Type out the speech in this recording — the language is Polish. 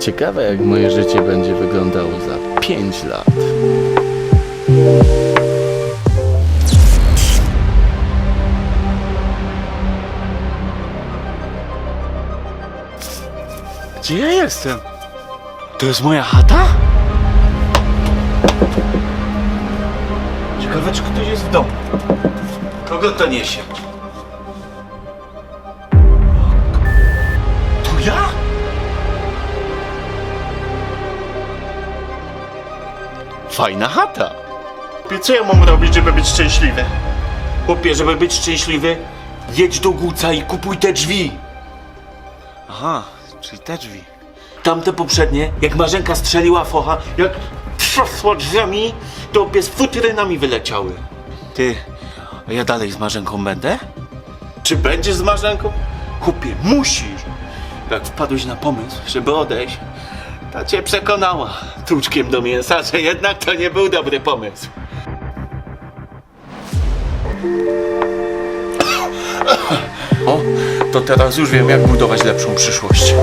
Ciekawe, jak moje życie będzie wyglądało za 5 lat. Gdzie ja jestem? To jest moja chata? Ciekawe, czy ktoś jest w domu. Kogo to niesie? Fajna chata! Co ja mam robić, żeby być szczęśliwy? Chłopie, żeby być szczęśliwy, jedź do Guca i kupuj te drzwi. Aha, czyli te drzwi. Tamte poprzednie, jak Marzenka strzeliła focha, jak trzasła drzwiami, to z futrynami wyleciały. Ty, a ja dalej z Marzenką będę? Czy będziesz z Marzenką? Chłopie, musisz! Jak wpadłeś na pomysł, żeby odejść, ta cię przekonała tłuczkiem do mięsa, że jednak to nie był dobry pomysł. O, to teraz już wiem, jak budować lepszą przyszłość.